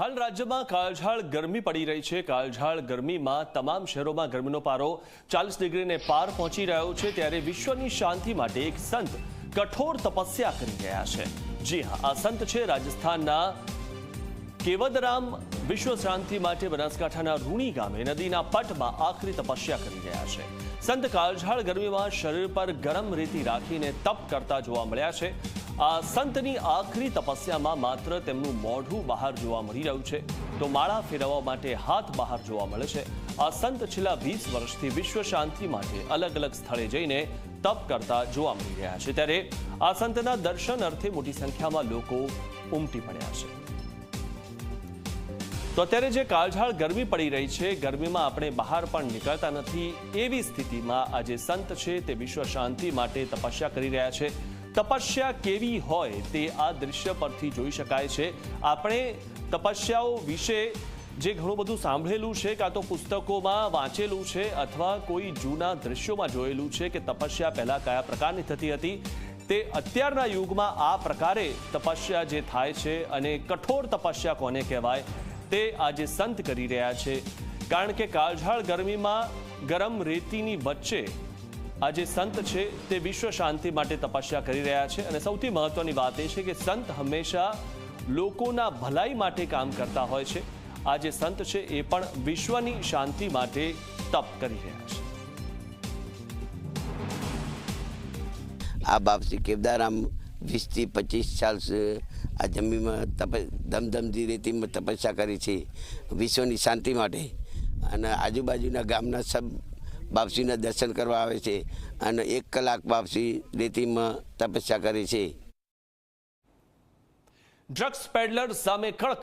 હાલ રાજ્યમાં કાળઝાળ ગરમી પડી રહી છે. કાળઝાળ ગરમીમાં તમામ શહેરોમાં ગરમીનો પારો ચાલીસ ડિગ્રીને પાર પહોંચી રહ્યો છે ત્યારે વિશ્વની શાંતિ માટે એક સંત કઠોર તપસ્યા કરી રહ્યા છે. જી હા, આ સંત છે રાજસ્થાનના કેવદરામ વિશ્વ શાંતિ માટે બનાસકાંઠાના રૂણી ગામે નદીના પટમાં આખરી તપસ્યા કરી રહ્યા છે. સંત કાળઝાળ ગરમીમાં શરીર પર ગરમ રેતી રાખીને તપ કરતા જોવા મળ્યા છે. આ સંતની આખરી તપસ્યામાં માત્ર તેમનું મોઢું બહાર જોવા મળી રહ્યું છે. તો માળા ફેરવવા માટે હાથ બહાર જોવા મળે છે. આ સંત છેલ્લા વીસ વર્ષથી વિશ્વ શાંતિ માટે અલગ અલગ સ્થળે જઈને તપ કરતા જોવા મળી રહ્યા છે. ત્યારે આ સંતના દર્શન અર્થે મોટી સંખ્યામાં લોકો ઉમટી પડ્યા છે. તો અત્યારે જે કાળઝાળ ગરમી પડી રહી છે, ગરમીમાં આપણે બહાર પણ નીકળતા નથી એવી સ્થિતિમાં આ જે સંત છે તે વિશ્વ શાંતિ માટે તપસ્યા કરી રહ્યા છે. તપસ્યા કેવી હોય તે આ દૃશ્ય પરથી જોઈ શકાય છે. આપણે તપસ્યાઓ વિશે જે ઘણું બધું સાંભળેલું છે, કાં તો પુસ્તકોમાં વાંચેલું છે, અથવા કોઈ જૂના દૃશ્યોમાં જોયેલું છે કે તપસ્યા પહેલાં કયા પ્રકારની થતી હતી, તે અત્યારના યુગમાં આ પ્રકારે તપસ્યા જે થાય છે અને કઠોર તપસ્યા કોને કહેવાય તે આજે સંત કરી રહ્યા છે. કારણ કે કાળઝાળ ગરમીમાં ગરમ રેતીની વચ્ચે આ જે સંત છે તે વિશ્વ શાંતિ માટે તપસ્યા કરી રહ્યા છે અને સૌથી મહત્વની વાત એ છે કે સંત હંમેશા લોકોના ભલાઈ માટે કામ કરતા હોય છે. આ જે સંત છે એ પણ વિશ્વની શાંતિ માટે તપ કરી રહ્યા છે. આ બાપશ્રી કેવદારામ વીસથી પચીસ સાલ આ જમીનમાં તપ ધમધમતી રેતીમાં તપસ્યા કરી છે. વિશ્વની શાંતિ માટે. અને આજુબાજુના ગામના સબ બાપસીના દર્શન કરવા આવે છે અને એક કલાક બાપસી રેતીમાં તપસ્યા કરે છે. ડ્રગ્સ પેડલર સામે કડક